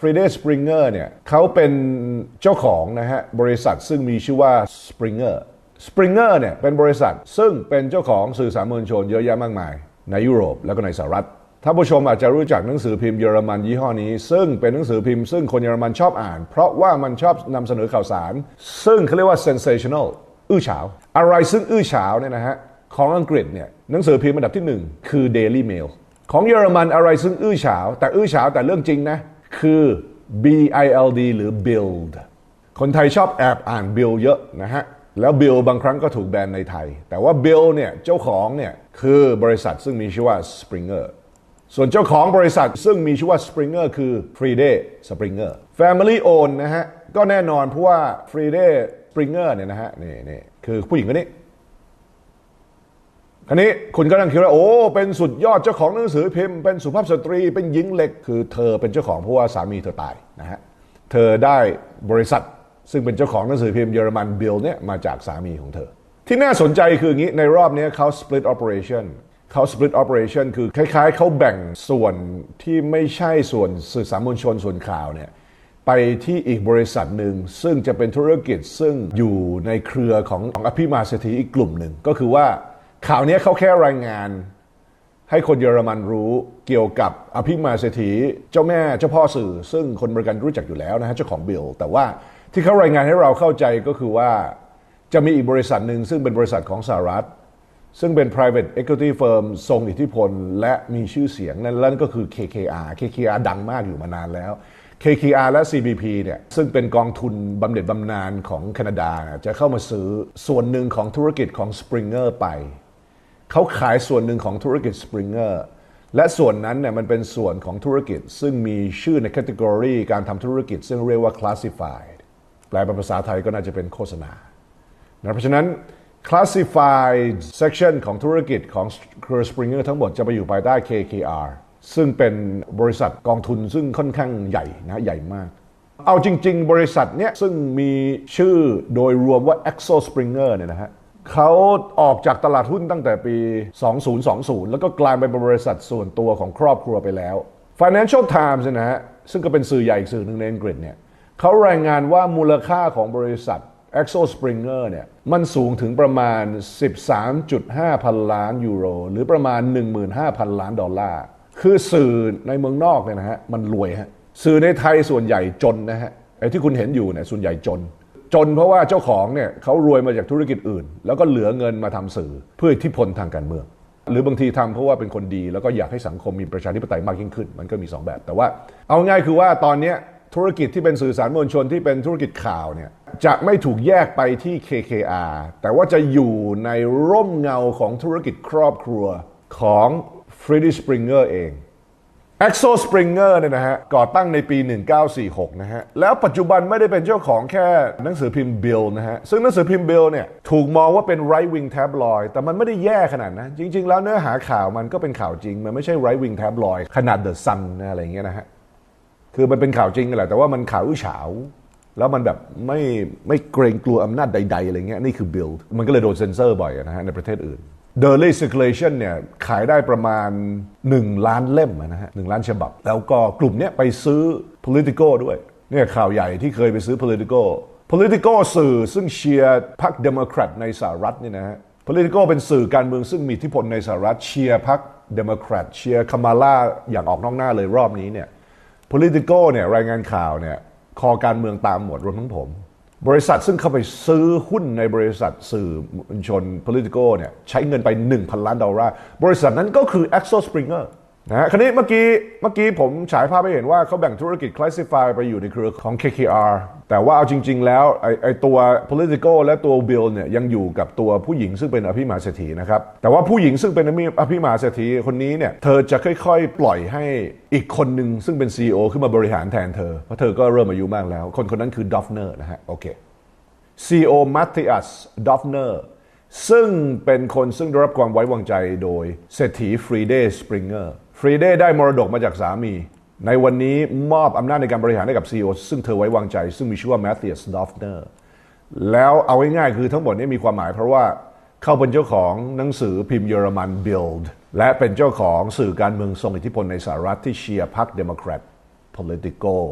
ฟรีเดสปริงเกอร์เนี่ยเขาเป็นเจ้าของนะฮะบริษัทซึ่งมีชื่อว่า Springer Springer เนี่ยเป็นบริษัทซึ่งเป็นเจ้าของสื่อสารมวลชนเยอะแยะมากมาย ในยุโรปแล้วก็ในสหรัฐท่านผู้ชมอาจจะรู้จักหนังสือพิมพ์เยอรมันยี่ห้อนี้ ซึ่งเป็นหนังสือพิมพ์ซึ่งคนเยอรมันชอบอ่าน เพราะว่ามันชอบนำเสนอข่าวสาร ซึ่งเขาเรียกว่า sensational อื้อฉาว อะไรซึ่งอื้อฉาวเนี่ยนะฮะของอังกฤษเนี่ยหนังสือพิมพ์อันดับที่หนึ่งคือ Daily Mail ของเยอรมันอะไรซึ่งอื้อฉาว แต่อื้อฉาวแต่เรื่องจริงนะ คือ B I L D หรือ build คนไทยชอบแอบอ่าน build เยอะนะฮะ แล้ว build บางครั้งก็ถูกแบนในไทย แต่ว่า build เนี่ยเจ้าของเนี่ยคือบริษัทซึ่งมีชื่อว่า Springer ส่วนเจ้าของบริษัทซึ่งมีชื่อว่า Springer คือ Friede Springer Family own นะฮะ ก็แน่นอนเพราะว่า Friede Springer เนี่ยนะฮะนี่นี่คือผู้หญิงคนนี้ คราวนี้คุณก็นั่งคิดว่าโอ้ เป็นสุดยอดเจ้าของหนังสือพิมพ์เป็นสุภาพสตรีเป็นหญิงเหล็ก คือเธอเป็นเจ้าของเพราะว่าสามีเธอตายนะฮะเธอได้บริษัทซึ่งเป็นเจ้าของหนังสือพิมพ์เยอรมันบิลเนี่ยมาจากสามีของเธอ ที่น่าสนใจคืออย่างนี้ในรอบนี้เขา split operation เขา split operation คือคล้ายๆ เขาแบ่งส่วนที่ไม่ใช่ส่วนสื่อสารมวลชนส่วนข่าวเนี่ยไปที่อีกบริษัทหนึ่ง ซึ่งจะเป็นธุรกิจซึ่งอยู่ในเครือของของอภิมาเศรษฐีอีกกลุ่มหนึ่งก็คือว่า ข่าวนี้เขาแค่รายงาน ให้คนเยอรมันรู้เกี่ยวกับอภิมาเศรษฐีเจ้าแม่เจ้าพ่อสื่อ ซึ่งคนบริการรู้จักอยู่แล้วนะฮะเจ้าของบิลแต่ว่าที่เขารายงานให้เราเข้าใจก็คือว่าจะมีอีกบริษัทหนึ่งซึ่งเป็นบริษัทของสหรัฐ ซึ่งเป็น private equity firm ทรงอิทธิพล และมีชื่อเสียงนั่นนั่นก็คือ KKR KKR ดังมากอยู่มานานแล้ว KKR และ CBP เนี่ยซึ่งเป็นกองทุนบำเหน็จบำนาญของแคนาดา จะเข้ามาซื้อส่วนหนึ่งของธุรกิจของ Springer ไป เขาขายส่วนหนึ่งของธุรกิจ Springer และส่วนนั้นเนี่ยมันเป็นส่วนของธุรกิจ ซึ่งมีชื่อในแคตตากรีการทำธุรกิจ ซึ่งเรียกว่า classified แปลเป็นภาษาไทยก็น่าจะเป็นโฆษณานะเพราะฉะนั้น classified section ของธุรกิจของเครือ Springer ทั้งหมดจะไปอยู่ภายใต้ KKR ซึ่งเป็นบริษัทกองทุนซึ่งค่อนข้างใหญ่นะใหญ่มาก เอาจริง ๆ บริษัทเนี้ยซึ่งมีชื่อโดยรวมว่า Axel Springer เนี่ยนะฮะ เขาออกจากตลาดหุ้นตั้งแต่ปี 2020 แล้วก็กลายเป็นบริษัทส่วนตัวของครอบครัวไปแล้ว Financial Times เนี่ยนะฮะ ซึ่งก็เป็นสื่อใหญ่อีกสื่อหนึ่งในอังกฤษเนี่ยเขารายงานว่ามูลค่าของบริษัท Axel Springer เนี่ยมันสูงถึงประมาณ 13.5 พันล้านยูโร หรือประมาณ 15,000 ล้านดอลลาร์ คือสื่อในเมืองนอกเนี่ยนะฮะ มันรวยฮะ สื่อในไทยส่วนใหญ่จนนะฮะ ไอ้ที่คุณเห็นอยู่เนี่ยส่วนใหญ่จน จนเพราะว่าเจ้าของเนี่ยเขารวยมาจากธุรกิจอื่น แล้วก็เหลือเงินมาทำสื่อเพื่ออิทธิพลทางการเมือง หรือบางทีทำเพราะว่าเป็นคนดี แล้วก็อยากให้สังคมมีประชาธิปไตยมากยิ่งขึ้น มันก็มี 2 แบบ แต่ว่าเอาง่ายคือว่าตอนนี้ธุรกิจที่เป็นสื่อสารมวลชนที่เป็นธุรกิจข่าวเนี่ยจะไม่ถูกแยกไปที่ KKR แต่ว่าจะอยู่ในร่มเงาของธุรกิจครอบครัวของ f r e d d i e Springer เอง Axo Springer เนี่ยนะฮะก่อตั้งในปี 1946 นะฮะ แล้วปัจจุบันไม่ได้เป็นเจ้าของแค่หนังสือพิมพ์ Bill นะฮะ ซึ่งหนังสือพิมพ์ Bill เนี่ยถูกมองว่าเป็น right wing tabloid แต่มันไม่ได้แย่ขนาดนั้นจริง ๆ แล้วเนื้อหาข่าวมันก็เป็นข่าวจริง มันไม่ใช่ right wing tabloid ขนาด The Sun นะอะไรอย่างเงี้ยนะฮะ คือมันเป็นข่าวจริงแหละแต่ว่ามันข่าวอื้อฉาวแล้วมันแบบไม่ไม่เกรงกลัวอำนาจใด ๆอะไรเงี้ยนี่คือ Bill มันก็เลยโดนเซ็นเซอร์บ่อยนะฮะในประเทศอื่น Daily Circulation เนี่ยขายได้ประมาณ 1 ล้านเล่มนะฮะหล้านฉบับ แล้วก็กลุ่มเนี้ยไปซื้อ Politico ด้วยเนี่ยข่าวใหญ่ที่เคยไปซื้อ Politico Politico สื่อซึ่งเชียร์พรรคเดโมแครตในสหรัฐนี่นะฮะ Politico เป็นสื่อการเมืองซึ่งมีอิทธิพลในสหรัฐเชียร์พรรคเดโมแครตเชียร์คามาลาอย่างออกนอกหน้าเลยรอบนี้เนี่ย Politico เนี่ยรายงานข่าวเนี่ยคอการเมืองตามหมดรวมทั้งผม บริษัทซึ่งเข้าไปซื้อหุ้นในบริษัทสื่อมวลชน Politico เนี่ยใช้เงินไป 1,000 ล้านดอลลาร์ บริษัทนั้นก็คือ Axel Springer นะคราวนี้เมื่อกี้เมื่อกี้ผมฉายภาพให้เห็นว่าเขาแบ่งธุรกิจ Classify ไปอยู่ในเครือของ KKR แต่ว่าเอาจริง ๆ แล้วไอไอตัว Politico และตัว Bill เนี่ยยังอยู่กับตัวผู้หญิงซึ่งเป็นอภิมหาเศรษฐีนะครับ แต่ว่าผู้หญิงซึ่งเป็นอภิมหาเศรษฐีคนนี้เนี่ยเธอจะค่อยๆ ปล่อยให้อีกคนหนึ่งซึ่งเป็น CEO ขึ้นมาบริหารแทนเธอ เพราะเธอก็เริ่มอายุมากแล้ว คนคนนั้นคือ Dofner นะฮะโอเค CEO Matthias Dofner ซึ่งเป็นคนซึ่งได้รับความไว้วางใจโดยเศรษฐีฟรีเดสปริงเกอร์ รีเดได้มรดกมาจากสามี ในวันนี้มอบอำนาจในการบริหารให้กับ CEO ซึ่งเธอไว้วางใจ ซึ่งมีชื่อว่าแมทธิอัสดอฟเนอร์แล้วเอาง่ายๆคือทั้งหมดนี้มีความหมายเพราะว่าเขาเป็นเจ้าของหนังสือพิมพ์เยอรมัน Bild และเป็นเจ้าของสื่อการเมืองทรงอิทธิพลในสหรัฐที่เชียร์พรรคเดโมแครต political